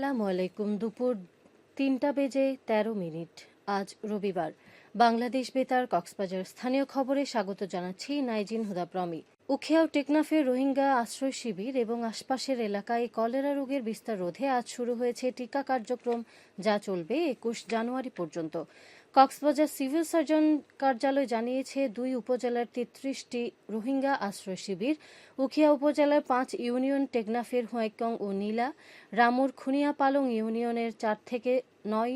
আসসালামু আলাইকুম। দুপুর তিনটা বেজে তেরো মিনিট। আজ রবিবার। বাংলাদেশ বেতার কক্সবাজার স্থানীয় খবরে স্বাগত জানাচ্ছি নাইজিন হুদা প্রমি উখিয়াও টেকনাফের রোহিঙ্গা আশ্রয় শিবির এবং আশপাশের এলাকায় কলেরা রোগের বিস্তার রোধে আজ শুরু হয়েছে টিকা কার্যক্রম, যা চলবে একুশ জানুয়ারি পর্যন্ত। কক্সবাজার সিভিল সার্জন কার্যালয় জানিয়েছে, দুই উপজেলার তেত্রিশটি রোহিঙ্গা আশ্রয় শিবির, উখিয়া উপজেলার পাঁচ ইউনিয়ন টেকনাফের হোয়াইকং ও নীলা, রামুর খুনিয়াপালং ইউনিয়নের চার থেকে নয়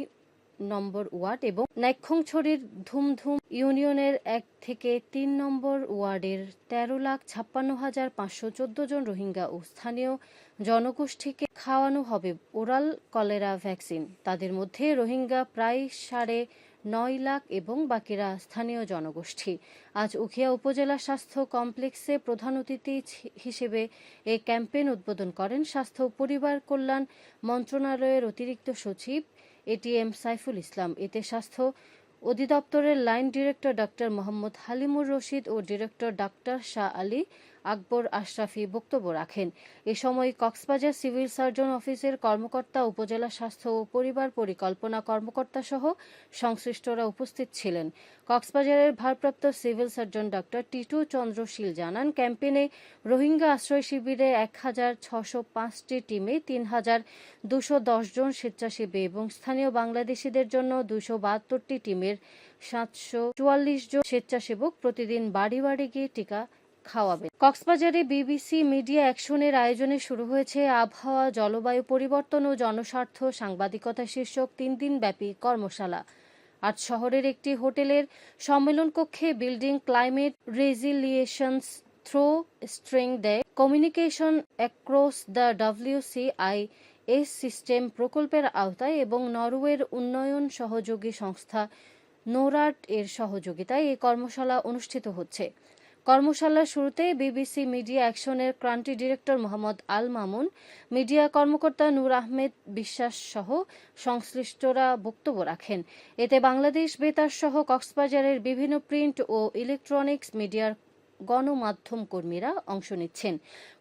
নম্বর ওয়ার্ড এবং নাইক্ষংছড়ির ধুমধুম ইউনিয়নের এক থেকে তিন নম্বর ওয়ার্ডের তেরো লাখ ছাপ্পান্ন হাজার পাঁচশো চোদ্দ জন রোহিঙ্গা ও স্থানীয় জনগোষ্ঠীকে খাওয়ানো হবে ওরাল কলেরা ভ্যাকসিন। তাদের মধ্যে রোহিঙ্গা প্রায় সাড়ে নয় লাখ এবং বাকিরা স্থানীয় জনগোষ্ঠী। আজ উখিয়া উপজেলা স্বাস্থ্য কমপ্লেক্সে প্রধান অতিথি হিসেবে এই ক্যাম্পেইন উদ্বোধন করেন স্বাস্থ্য পরিবার কল্যাণ মন্ত্রণালয়ের অতিরিক্ত সচিব এটিএম সাইফুল ইসলাম। এতে স্বাস্থ্য অধিদপ্তরের line director doctor Mohammad Halimur Rashid ও ডিরেক্টর ডাক্তার শাহ আলী আকবর আশরাফি বক্তব্য রাখেন। এ সময় কক্সবাজার সিভিল সার্জন অফিসের কর্মকর্তা, উপজেলা স্বাস্থ্য ও পরিবার পরিকল্পনা কর্মকর্তা সহ সংশ্লিষ্টরা উপস্থিত ছিলেন। কক্সবাজারের ভারপ্রাপ্ত civil surgeon doctor Titu Chandrashil জানান, ক্যাম্পেইনে রোহিঙ্গা আশ্রয় শিবিরে এক হাজার ছশো পাঁচটি টিমে তিন হাজার দুশো দশ জন স্বেচ্ছাসেবী এবং স্থানীয় বাংলাদেশিদের জন্য দুশো বাহাত্তরটি টিমের সাতশো চুয়াল্লিশ জন স্বেচ্ছাসেবক প্রতিদিন বাড়ি বাড়ি গিয়ে টিকা খাওয়াবে। কক্সবাজারে বিবিসি মিডিয়া অ্যাকশনের আয়োজনে শুরু হয়েছে আবহাওয়া, জলবায়ু পরিবর্তন ও জনস্বার্থ সাংবাদিকতা শীর্ষক তিন দিন ব্যাপী কর্মশালা। আজ শহরের একটি হোটেলের সম্মেলন কক্ষে building climate resilience through string দেয় communication across the WCI S system প্রকল্পের আওতায় এবং নরওয়ের উন্নয়ন সহযোগী সংস্থা নোরাট এর সহযোগিতায় এই কর্মশালা অনুষ্ঠিত হচ্ছে। কর্মশালার শুরুতেই বিবিসি মিডিয়া অ্যাকশনের country director Mohammad Al Mamun, media কর্মকর্তা নূর আহমেদ বিশ্বাস সহ সংশ্লিষ্টরা বক্তব্য রাখেন। এতে বাংলাদেশ বেতার সহ কক্সবাজারের বিভিন্ন প্রিন্ট ও ইলেকট্রনিক্স মিডিয়ার গণমাধ্যম কর্মীরা অংশ নিচ্ছেন।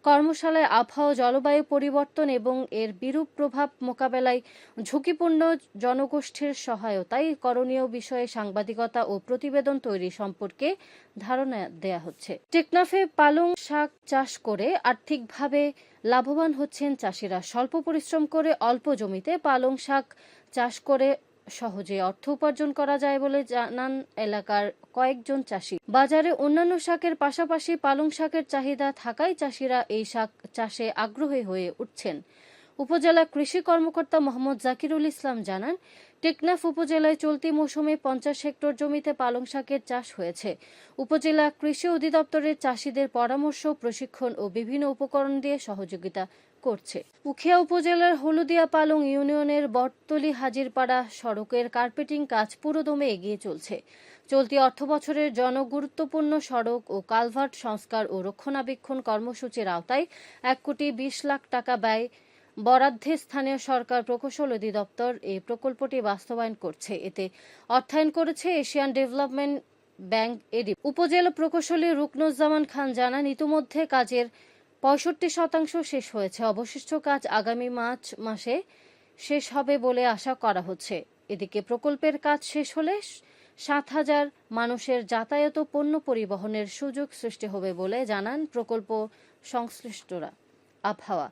কর্মশালায় আবহাওয়া, জলবায়ু পরিবর্তন এবং এর বিরূপ প্রভাব মোকাবেলায় ঝুঁকিপূর্ণ জনগোষ্ঠীর সহায়তায় করণীয় বিষয়ে সাংবাদিকতা ও প্রতিবেদন তৈরি সম্পর্কে ধারণা দেয়া হচ্ছে। টেকনাফে পালং শাক চাষ করে আর্থিকভাবে লাভবান হচ্ছেন চাষিরা। স্বল্প পরিশ্রম করে অল্প জমিতে পালং শাক চাষ করে সহজে অর্থ উপার্জন করা যায় বলে জানান এলাকার কয়েকজন চাষি। বাজারে অন্যান্য শাকের পাশাপাশি পালং শাকের চাহিদা থাকায় চাষিরা এই শাক চাষে আগ্রহী হয়ে উঠছেন। উপজেলা কৃষি কর্মকর্তা মোহাম্মদ জাকিরুল ইসলাম জানান, টেকনাফ উপজেলায় চলতি মৌসুমে পঞ্চাশ হেক্টর জমিতে পালং শাকের চাষ হয়েছে। উপজেলা কৃষি অধিদপ্তরের চাষিদের পরামর্শ, প্রশিক্ষণ ও বিভিন্ন উপকরণ দিয়ে সহযোগিতা করছে। উখিয়া উপজেলার হলুদিয়া পালং ইউনিয়নের বটতলি হাজিরপাড়া সড়কের কার্পেটিং কাজ পুরোদমে এগিয়ে চলছে। চলতি অর্থবছরের জনগুরুত্বপূর্ণ সড়ক ও কালভার্ট সংস্কার ও রক্ষণাবেক্ষণ কর্মসূচির আওতায় এক কোটি বিশ লাখ টাকা ব্যয় বরাদ্দে স্থানীয় সরকার প্রকৌশল অধিদপ্তর এই প্রকল্পটি বাস্তবায়ন করছে। এতে অর্থায়ন করেছে এশিয়ান ডেভেলপমেন্ট ব্যাংক এডি উপজেলা প্রকৌশলী রুকনুজ্জামান খান জানান, ইতিমধ্যে কাজের পঁয়ষট্টি শতাংশ শেষ হয়েছে। অবশিষ্ট কাজ আগামী মার্চ মাসে শেষ হবে বলে আশা করা হচ্ছে। এদিকে প্রকল্পের কাজ শেষ হলে সাত হাজার মানুষের যাতায়াত পণ্য পরিবহনের সুযোগ সৃষ্টি হবে বলে জানান প্রকল্প সংশ্লিষ্টরা। আবহাওয়া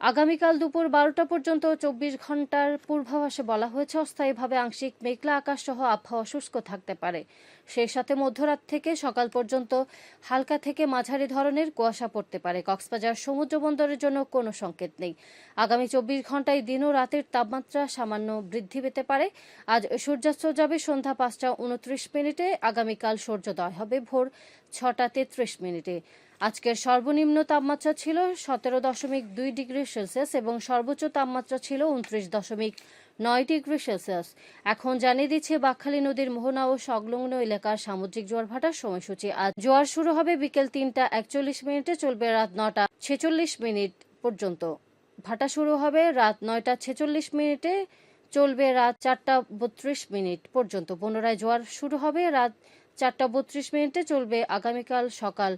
আগামীকাল দুপুর বারোটা পর্যন্ত চব্বিশ ঘণ্টার পূর্বাভাসে বলা হয়েছে, অস্থায়ীভাবে আংশিক মেঘলা আকাশ সহ আবহাওয়া শুষ্ক থাকতে পারে। সেই সাথে মধ্যরাত থেকে সকাল পর্যন্ত হালকা থেকে মাঝারি ধরনের কুয়াশা পড়তে পারে। কক্সবাজার সমুদ্র বন্দরের জন্য কোনো সংকেত নেই। আগামী চব্বিশ ঘন্টায় দিন ও রাতের তাপমাত্রা সামান্য বৃদ্ধি পেতে পারে। আজ সূর্যাস্ত যাবে সন্ধ্যা পাঁচটা উনত্রিশ মিনিটে, আগামীকাল সূর্যোদয় হবে ভোর ছটা তেত্রিশ মিনিটে। আজকের সর্বনিম্ন তাপমাত্রা ছিল সতেরো দশমিক দুই ডিগ্রি সেলসিয়াস এবং সর্বোচ্চ তাপমাত্রা ছিল উনত্রিশ দশমিক নয় ডিগ্রি সেলসিয়াস। এখন জানিয়ে দিচ্ছে বাকখালী নদীর মোহনা ও সংলগ্ন এলাকার সামুদ্রিক জোয়ার ভাটার সময়সূচি। আজ জোয়ার শুরু হবে বিকেল তিনটা একচল্লিশ মিনিটে, চলবে রাত নটা ছেচল্লিশ মিনিট পর্যন্ত। ভাটা শুরু হবে রাত নয়টা ছেচল্লিশ মিনিটে, চলবে রাত চারটা বত্রিশ মিনিট পর্যন্ত। পুনরায় জোয়ার শুরু হবে রাত চারটা বত্রিশ মিনিটে, চলবে আগামীকাল সকাল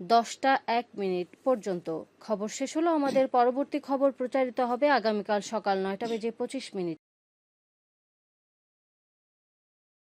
দশটা এক মিনিট পর্যন্ত। খবর শেষ হলো আমাদের পরবর্তী খবর প্রচারিত হবে আগামীকাল সকাল নয়টা বেজে পঁচিশ মিনিট।